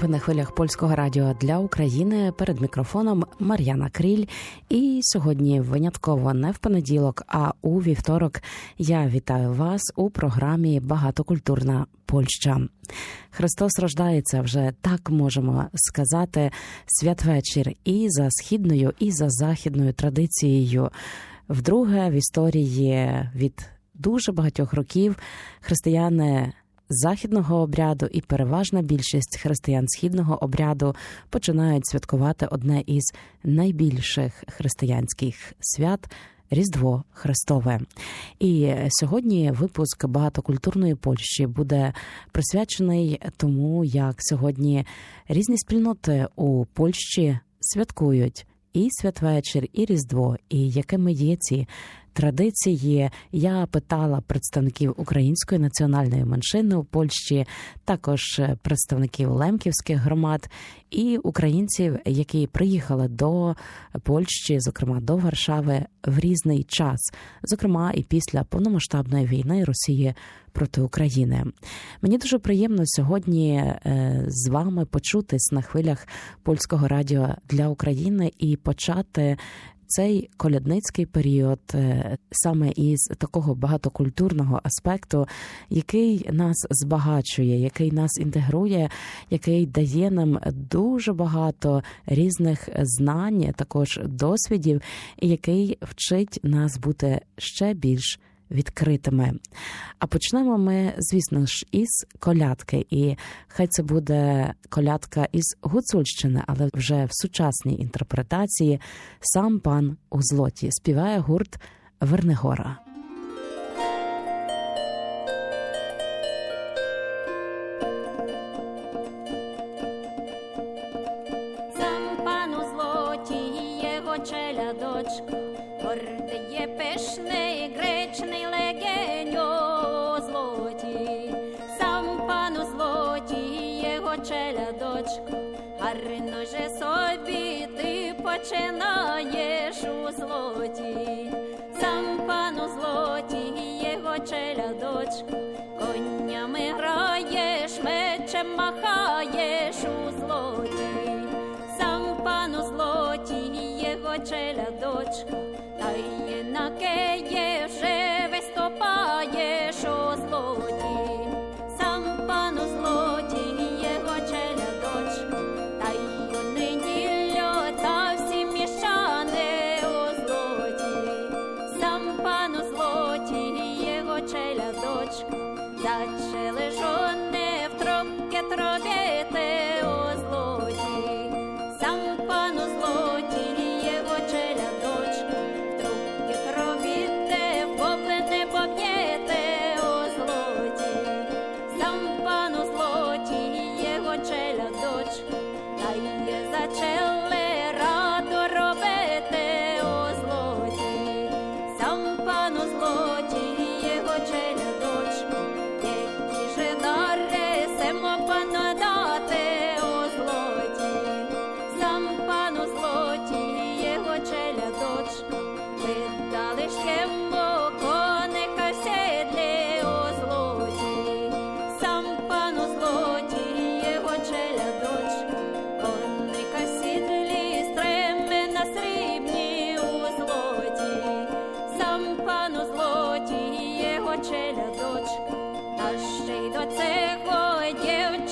Ви на хвилях польського радіо для України перед мікрофоном Мар'яна Кріль. І сьогодні винятково не в понеділок, а у вівторок я вітаю вас у програмі Багатокультурна Польща. Христос рождається вже так можемо сказати святвечір і за східною, і за західною традицією. Вдруге в історії від дуже багатьох років християни західного обряду і переважна більшість християн східного обряду починають святкувати одне із найбільших християнських свят. Різдво Христове, і сьогодні випуск багатокультурної Польщі буде присвячений тому, як сьогодні різні спільноти у Польщі святкують і святвечір, і Різдво, і якими є ці традиції. Я питала представників української національної меншини у Польщі, також представників лемківських громад і українців, які приїхали до Польщі, зокрема до Варшави, в різний час, зокрема і після повномасштабної війни Росії проти України. Мені дуже приємно сьогодні з вами почутись на хвилях польського радіо для України і почати цей колядницький період саме із такого багатокультурного аспекту, який нас збагачує, який нас інтегрує, який дає нам дуже багато різних знань, також досвідів, і який вчить нас бути ще більш відкритими. А почнемо ми, звісно ж, із колядки. І хай це буде колядка із Гуцульщини, але вже в сучасній інтерпретації сам пан у злоті співає гурт Вернигора. Гордий є пишний, гречний легеньо злоті. Сам пан у злоті його челядочко, гарно же собі ти починаєш у злоті. Сам пан у злоті його челядочко, конями граєш, мечем махаєш у злоті. Сам пан у злоті його челядочко, та зачали жони в тропке тробити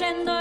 corriendo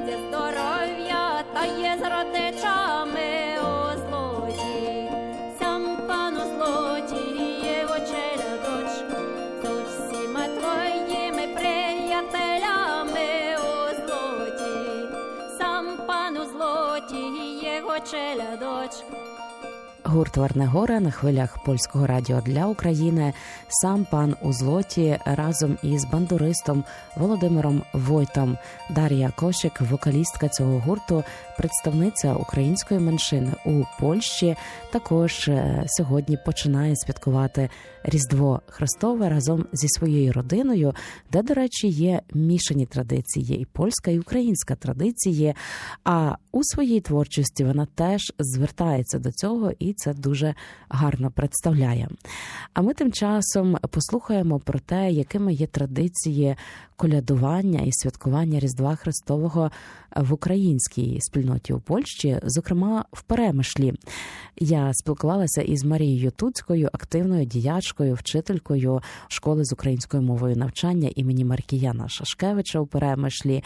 щастя, здоров'я та є з родичами о злоті. Сам пану у очеля його то всіма твоїми приятелями о злоті. Сам пану у злоті його челя дочко. Гурт Верне горе на хвилях польського радіо для України. Сам пан у злоті разом із бандуристом Володимиром Войтом. Дар'я Кошик, вокалістка цього гурту, представниця української меншини у Польщі. Також е, сьогодні починає святкувати Різдво Христове разом зі своєю родиною, де, до речі, є мішані традиції, і польська, і українська традиції. А у своїй творчості вона теж звертається до цього, і це дуже гарно представляє. А ми тим часом послухаємо про те, якими є традиції колядування і святкування Різдва Христового в українській спільноті у Польщі, зокрема в Перемишлі. Я спілкувалася із Марією Туцькою, активною діячкою, вчителькою школи з українською мовою навчання імені Маркіяна Шашкевича у Перемишлі.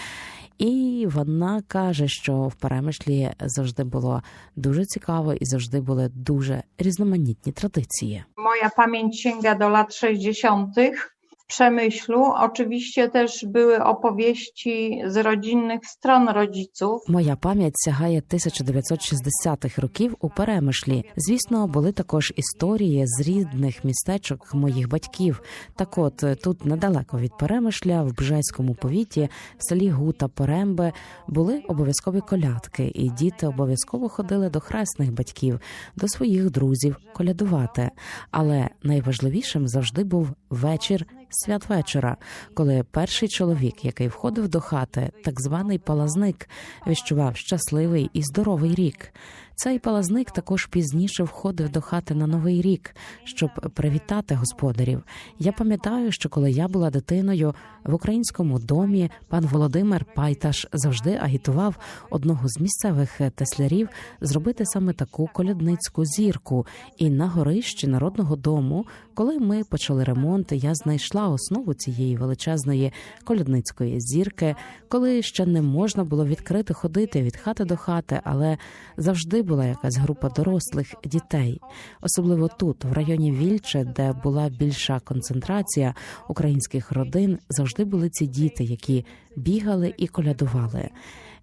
І вона каже, що в Перемишлі завжди було дуже цікаво і завжди були дуже різноманітні традиції. Моя пам'ять sięga до лат 60. Przemyślu. Oczywiście też były opowieści z rodzinnych stron rodziców. Моя пам'ять сягає 1960-х років у Перемишлі. Звісно, були також історії з рідних містечок моїх батьків. Так от тут недалеко від Перемишля, в Бжеському повіті, в селі Гута Перембе, були обов'язкові колядки, і діти обов'язково ходили до хресних батьків, до своїх друзів колядувати. Але найважливішим завжди був вечір святвечора, коли перший чоловік, який входив до хати, так званий палазник, віщував щасливий і здоровий рік. Цей палазник також пізніше входив до хати на новий рік, щоб привітати господарів. Я пам'ятаю, що коли я була дитиною в українському домі, пан Володимир Пайташ завжди агітував одного з місцевих теслярів зробити саме таку колядницьку зірку. І на горищі народного дому, коли ми почали ремонт, я знайшла основу цієї величезної колядницької зірки, коли ще не можна було відкрито ходити від хати до хати, але завжди була якась група дорослих дітей, особливо тут, в районі Вільче, де була більша концентрація українських родин, завжди були ці діти, які бігали і колядували.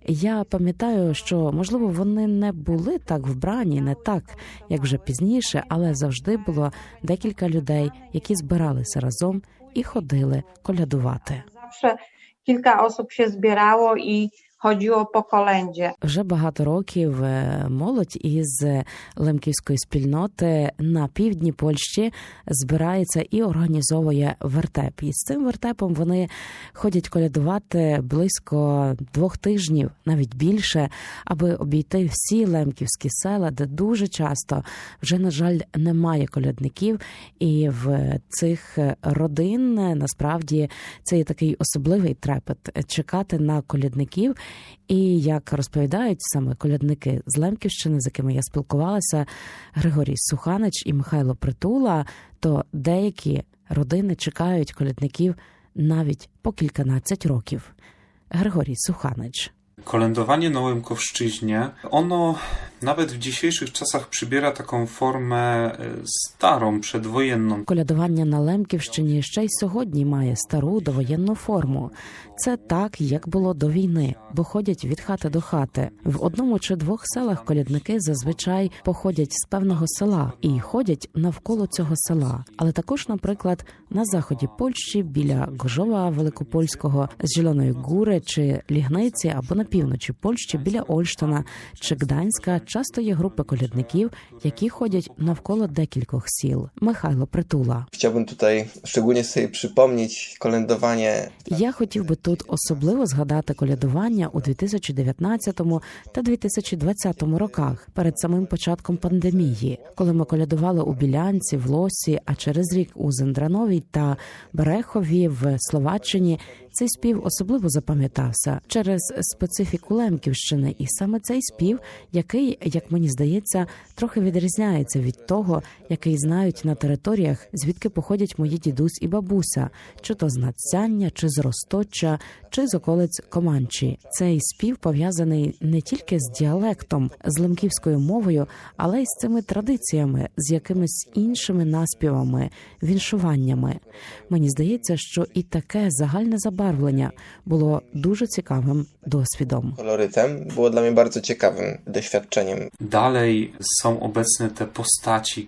Я пам'ятаю, що можливо вони не були так вбрані, не так, як вже пізніше, але завжди було декілька людей, які збиралися разом і ходили колядувати. Zawsze kilka osób się zbierało i chodziło po kolędzie. Вже багато років е, молодь із лемківської спільноти на півдні Польщі збирається і організовує вертеп. І з цим вертепом вони ходять колядувати близько двох тижнів, навіть більше, аби обійти всі лемківські села, де дуже часто вже на жаль немає колядників. І в цих родин е, насправді це є такий особливий трепет чекати на колядників. І як розповідають саме колядники з Лемківщини, з якими я спілкувалася, Григорій Суханич і Михайло Притула, то деякі родини чекають колядників навіть по кільканадцять років. Григорій Суханич. Kolędowanie na Łemkowszczyźnie, ono nawet w dzisiejszych czasach przybiera taką formę e, starą, przedwojenną. Колядування на Лемківщині ще й сьогодні має стару довоєнну форму. Це так, як було до війни, бо ходять від хати до хати. В одному чи двох селах колядники зазвичай походять з певного села і ходять навколо цього села. Але також, наприклад, на заході Польщі біля Гожова Великопольського з Зеленої Гури чи Лігниці або на півночі Польщі біля Ольштона чи Гданська часто є групи колядників, які ходять навколо декількох сіл. Михайло Притула. Chciałbym tutaj szczególnie sobie przypomnieć kolędowanie Я хотів би тут особливо згадати колядування у 2019 та 2020 роках перед самим початком пандемії, коли ми колядували у Білянці, в Лосі, а через рік у Зендрановій та Берехові в Словаччині. Цей спів особливо запам'ятався через специфіку Лемківщини, і саме цей спів, який, як мені здається, трохи відрізняється від того, який знають на територіях, звідки походять мої дідусь і бабуся, чи то з Надцяння, чи з Росточа, чи з околиць Команчі. Цей спів пов'язаний не тільки з діалектом, з лемківською мовою, але й з цими традиціями, з якимись іншими наспівами, віншуваннями. Мені здається, що і таке загальне забарвлення було дуже цікавим досвідом. Кольори тем було для мене дуже цікавим досвідченням. Далі obecne обецне те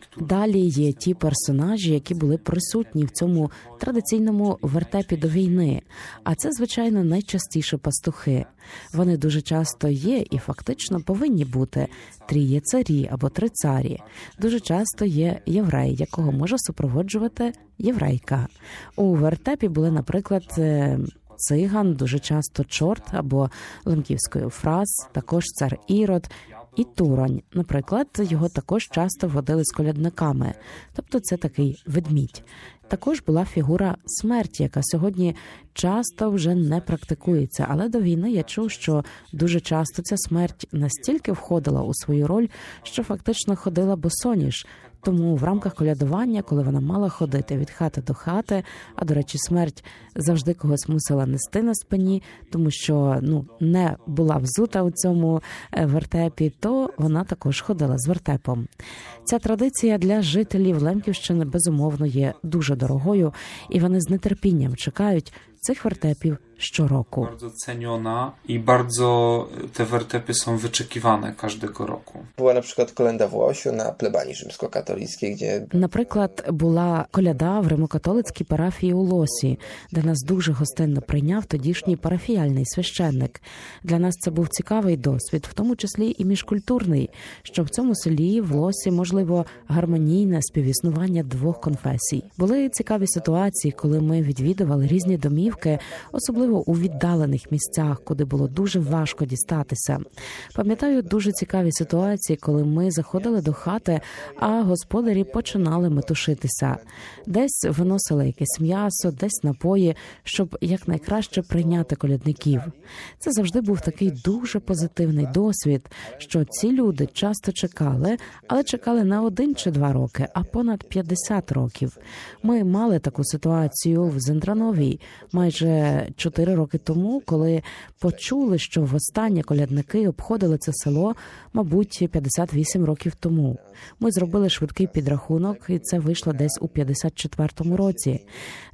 które Далі є ті персонажі, які були присутні в цьому традиційному вертепі до війни. А це, звичайно, найчастіше пастухи. Вони дуже часто є і фактично повинні бути тріє царі або три царі. Дуже часто є єврей, якого може супроводжувати єврейка. У вертепі були, наприклад. е, Циган, дуже часто чорт або лемківською фраз, також цар Ірод і Туронь. Наприклад, його також часто водили з колядниками, тобто це такий ведмідь. Також була фігура смерті, яка сьогодні часто вже не практикується. Але до війни я чув, що дуже часто ця смерть настільки входила у свою роль, що фактично ходила босоніж. Тому в рамках колядування, коли вона мала ходити від хати до хати, а до речі, смерть завжди когось мусила нести на спині, тому що ну не була взута у цьому е, вертепі, то вона також ходила з вертепом. Ця традиція для жителів Лемківщини безумовно є дуже дорогою, і вони з нетерпінням чекають цих вертепів щороку. bardzo ceniona i bardzo te wertepy są wyczekiwane każdego roku. Była na przykład kolenda w Łosiu na plebanii rzymskokatolickiej, gdzie Наприклад, була коляда в римокатолицькій парафії у Лосі, де нас дуже гостинно прийняв тодішній парафіяльний священник. Для нас це був цікавий досвід, в тому числі і міжкультурний, що в цьому селі в Лосі можливо гармонійне співіснування двох конфесій. Були цікаві ситуації, коли ми відвідували різні домівки, особливо у віддалених місцях, куди було дуже важко дістатися. Пам'ятаю дуже цікаві ситуації, коли ми заходили до хати, а господарі починали метушитися. Десь виносили якесь м'ясо, десь напої, щоб якнайкраще прийняти колядників. Це завжди був такий дуже позитивний досвід, що ці люди часто чекали, але чекали не один чи два роки, а понад 50 років. Ми мали таку ситуацію в Зендрановій майже 4 роки тому, коли почули, що востаннє колядники обходили це село, мабуть, 58 років тому. Ми зробили швидкий підрахунок, і це вийшло десь у 54-му році.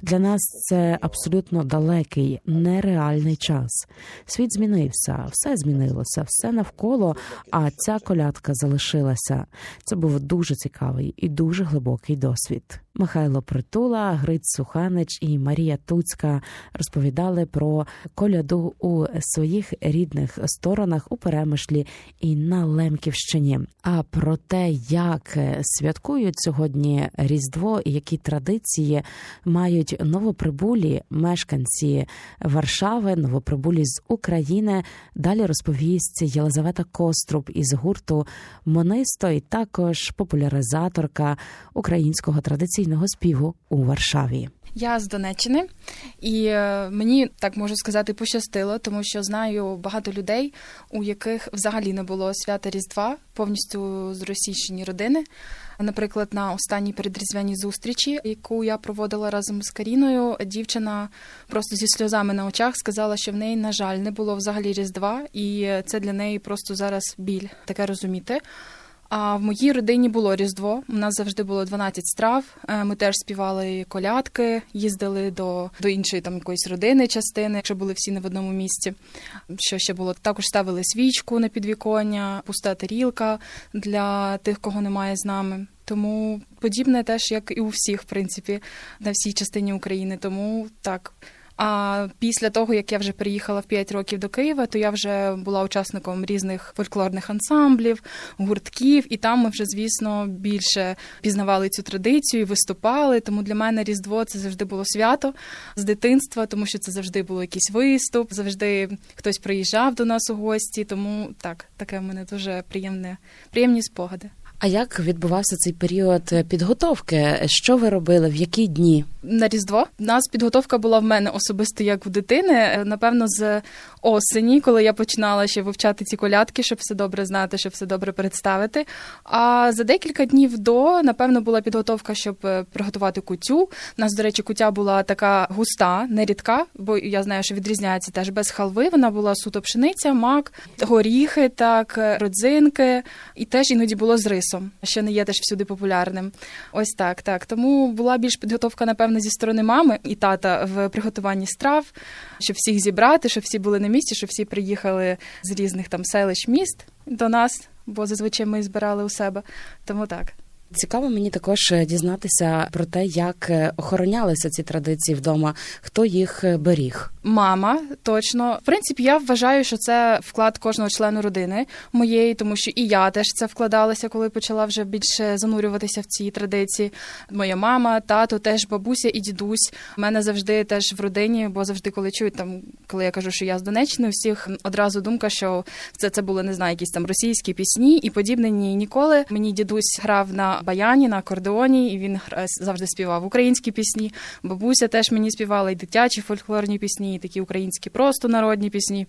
Для нас це абсолютно далекий, нереальний час. Світ змінився, все змінилося, все навколо. А ця колядка залишилася. Це був дуже цікавий і дуже глибокий досвід. Михайло Притула, Гриць Суханич і Марія Туцька розповідали про коляду у своїх рідних сторонах у Перемишлі і на Лемківщині. А про те, як святкують сьогодні Різдво і які традиції мають новоприбулі мешканці Варшави, новоприбулі з України. Далі розповість Єлизавета Коструб із гурту Монисто, і також популяризаторка українського традиційного співу у Варшаві. Я з Донеччини, і е, мені так можу сказати пощастило, тому що знаю багато людей, у яких взагалі не було свята Різдва, повністю зросійщені родини. Наприклад, на останній передріздвяній зустрічі, яку я проводила разом з Каріною, дівчина просто зі сльозами на очах сказала, що в неї, на жаль, не було взагалі Різдва, і це для неї просто зараз біль таке розуміти. А в моїй родині було Різдво. У нас завжди було 12 страв. Е, Ми теж співали колядки, їздили до, до іншої там якоїсь родини частини, якщо були всі не в одному місці. Що ще було? Також ставили свічку на підвіконня, пуста тарілка для тих, кого немає з нами. Тому подібне теж, як і у всіх, в принципі, на всій частині України. Тому так. А після того, як я вже переїхала в 5 років до Києва, то я вже була учасником різних фольклорних ансамблів, гуртків, і там ми вже, звісно, більше пізнавали цю традицію, і виступали. Тому для мене Різдво це завжди було свято з дитинства, тому що це завжди було якийсь виступ, завжди хтось приїжджав до нас у гості. Тому так, таке в мене дуже приємне, приємні спогади. А як відбувався цей період е, підготовки? Що ви робили? В які дні? На Різдво У нас підготовка була в мене особисто як у дитини. Е, Напевно, з осені, коли я починала ще вивчати ці колядки, щоб все добре знати, щоб все добре представити. А за декілька днів до, напевно, була підготовка, щоб е, приготувати кутю. У нас, до речі, кутя була така густа, не рідка, бо я знаю, що відрізняється теж без халви. Вона була суто пшениця, мак, горіхи, так, родзинки, і теж іноді було з рисом, що не є теж всюди популярним. Ось так, так. Тому була більш підготовка, напевно, зі сторони мами і тата в приготуванні страв, щоб всіх зібрати, щоб всі були на місці, щоб всі приїхали з різних там селищ міст до нас, бо зазвичай ми збирали у себе. Тому так. Цікаво мені також е, дізнатися про те, як е, охоронялися ці традиції вдома, хто їх е, беріг. Мама, точно. В принципі, я вважаю, що це вклад кожного члену родини моєї, тому що і я теж це вкладалася, коли почала вже більше занурюватися в ці традиції. Моя мама, тато, теж бабуся і дідусь. У мене завжди теж в родині, бо завжди, коли чують там, коли я кажу, що я з Донеччини, всіх одразу думка, що це, це були не знаю, якісь там російські пісні і подібне. Ні, ніколи. Мені дідусь грав на баяні, на акордеоні, і він гра- завжди співав українські пісні. Бабуся теж мені співала і дитячі фольклорні пісні, і такі українські просто народні пісні.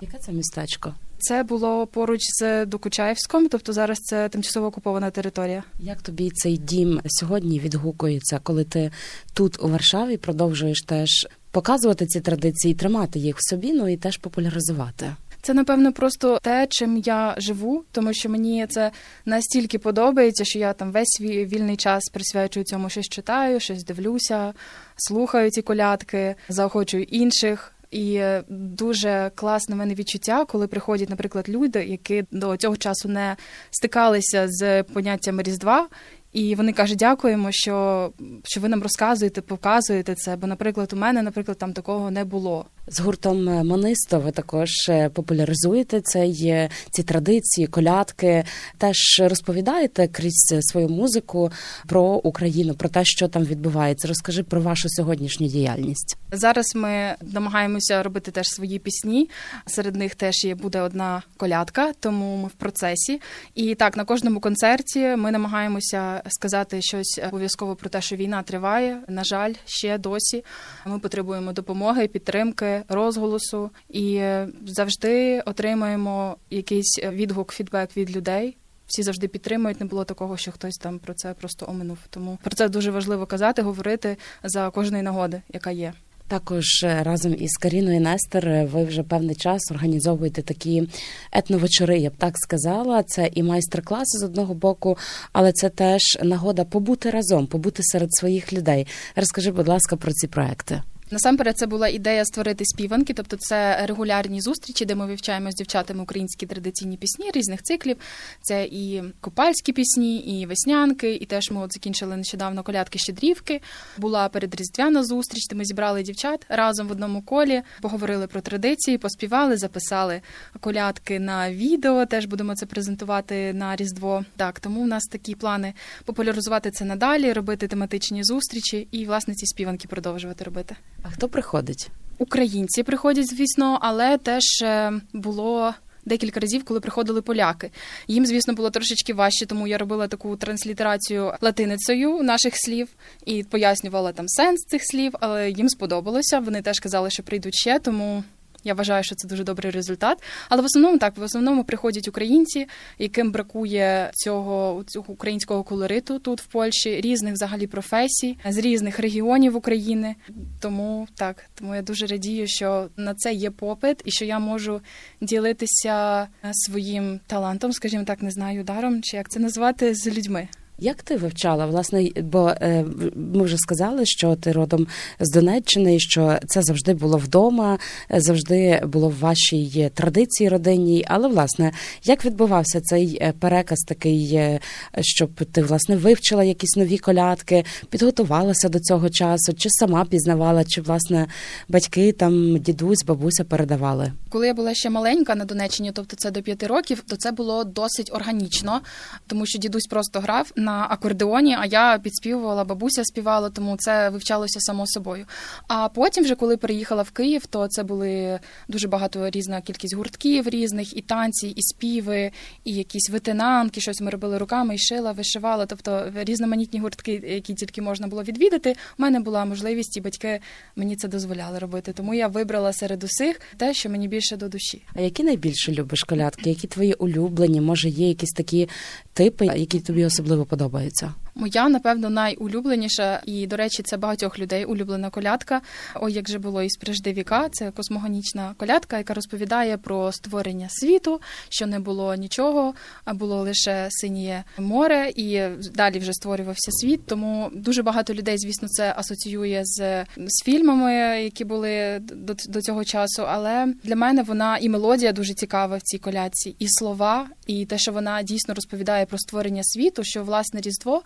Яке це містечко? Це було поруч з Докучаєвськом, тобто зараз це тимчасово окупована територія. Як тобі цей дім сьогодні відгукується, коли ти тут у Варшаві продовжуєш теж показувати ці традиції, тримати їх в собі, ну і теж популяризувати? Це напевно просто те, чим я живу, тому що мені це настільки подобається, що я там весь свій вільний час присвячую цьому, щось читаю, щось дивлюся, слухаю ці колядки, заохочую інших. І е, дуже класне в мене відчуття, коли приходять, наприклад, люди, які до цього часу не стикалися з поняттями Різдва. І вони кажуть, дякуємо, що, що ви нам розказуєте, показуєте це. Бо, наприклад, у мене, наприклад, там такого не було. З гуртом Монисто ви також е, популяризуєте цей, ці традиції, колядки. Теж розповідаєте крізь свою музику про Україну, про те, що там відбувається. Розкажи про вашу сьогоднішню діяльність. Зараз ми намагаємося робити теж свої пісні. Серед них теж є буде одна колядка, тому ми в процесі. І так, на кожному концерті ми намагаємося сказати щось обов'язково про те, що війна триває. На жаль, ще досі ми потребуємо допомоги, підтримки, розголосу і завжди отримаємо якийсь відгук, фідбек від людей. Всі завжди підтримують. Не було такого, що хтось там про це просто оминув. Тому про це дуже важливо казати, говорити за кожної нагоди, яка є. Також е, разом із Каріною Нестер е, ви вже певний час організовуєте такі етновечори, я б так сказала. Це і майстер-класи з одного боку, але це теж нагода побути разом, побути серед своїх людей. Розкажи, будь ласка, про ці проекти. Насамперед, це була ідея створити співанки, тобто це регулярні зустрічі, де ми вивчаємо з дівчатами українські традиційні пісні різних циклів. Це і копальські пісні, і веснянки. І теж ми от закінчили нещодавно колядки щедрівки. Була передріздвяна зустріч, де ми зібрали дівчат разом в одному колі, поговорили про традиції, поспівали, записали колядки на відео. Теж будемо це презентувати на Різдво. Так, тому у нас такі плани популяризувати це надалі, робити тематичні зустрічі і власне ці співанки продовжувати робити. А хто приходить? Українці приходять, звісно, але теж е, було. Декілька разів, коли приходили поляки, їм, звісно, було трошечки важче, тому я робила таку транслітерацію латиницею наших слів і пояснювала там сенс цих слів, але їм сподобалося. Вони теж казали, що прийдуть ще, тому я вважаю, що це дуже добрий результат. Але в основному так, в основному приходять українці, яким бракує цього, цього українського колориту тут в Польщі, різних взагалі професій з різних регіонів України. Тому так, тому я дуже радію, що на це є попит, і що я можу ділитися е, своїм талантом, скажімо так, не знаю, даром чи як це назвати з людьми. Як ти вивчала? Власне, бо е, ми вже сказали, що ти родом з Донеччини, що це завжди було вдома, е, завжди було в вашій традиції родинній. Але власне, як відбувався цей е, переказ, такий, е, щоб ти власне вивчила якісь нові колядки, підготувалася до цього часу, чи сама пізнавала, чи власне батьки там дідусь, бабуся передавали? Коли я була ще маленька на Донеччині, тобто це до п'яти років, то це було досить органічно, тому що дідусь просто грав на на акордеоні, а я підспівувала, бабуся співала, тому це вивчалося само собою. А потім, вже коли переїхала в Київ, то це були дуже багато різна кількість гуртків різних, і танці, і співи, і якісь витинанки, щось ми робили руками, і шила, вишивала. Тобто різноманітні гуртки, які тільки можна було відвідати. У мене була можливість, і батьки мені це дозволяли робити. Тому я вибрала серед усіх те, що мені більше до душі. А які найбільше любиш колядки? Які твої улюблені? Може, є якісь такі типи, які тобі особливо подобаються? подобається. Моя, напевно, найулюбленіша, і, до речі, це багатьох людей улюблена колядка. Ой, як же було із прежди віка. Це космогонічна колядка, яка розповідає про створення світу, що не було нічого, а було лише синє море, і далі вже створювався світ. Тому дуже багато людей, звісно, це асоціює з, з фільмами, які були до, до цього часу. Але для мене вона і мелодія дуже цікава в цій колядці, і слова, і те, що вона дійсно розповідає про створення світу, що власне Різдво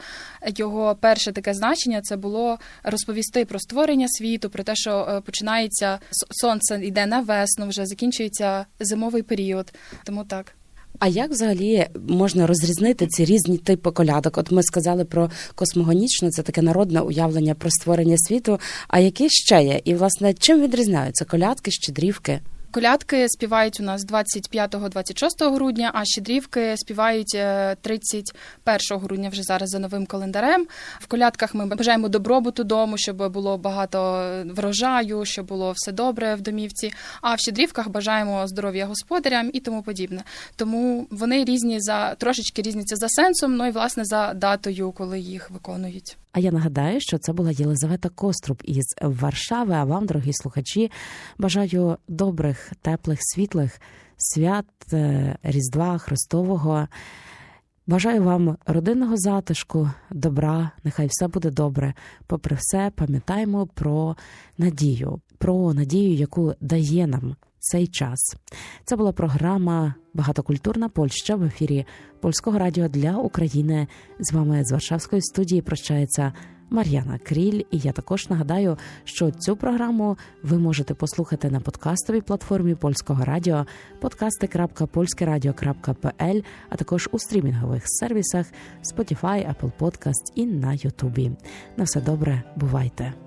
його перше таке значення це було розповісти про створення світу, про те, що е, починається сонце йде на весну, вже закінчується зимовий період. Тому так. А як взагалі можна розрізнити ці різні типи колядок? От ми сказали про космогонічну, це таке народне уявлення про створення світу. А які ще є? І власне чим відрізняються колядки, щедрівки? Колядки співають у нас 25-26 грудня, а щедрівки співають е, 31 грудня вже зараз за новим календарем. В колядках ми бажаємо добробуту дому, щоб було багато врожаю, щоб було все добре в домівці. А в щедрівках бажаємо здоров'я господарям і тому подібне. Тому вони різні за трошечки різняться за сенсом, ну і власне за датою, коли їх виконують. А я нагадаю, що це була Єлизавета Коструб із Варшави. А вам, дорогі слухачі, бажаю добрих, теплих, світлих свят е, Різдва Христового. Бажаю вам родинного затишку, добра, нехай все буде добре. Попри все, пам'ятаємо про надію, про надію, яку дає нам цей час. Це була програма Багатокультурна Польща в ефірі Польського радіо для України. З вами з Варшавської студії прощається Мар'яна Кріль. І я також нагадаю, що цю програму ви можете послухати на подкастовій платформі Польського радіо podcasty.polskeradio.pl, а також у стрімінгових сервісах Spotify, Apple Podcast і на Ютубі. На все добре, бувайте!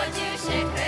Młodzież się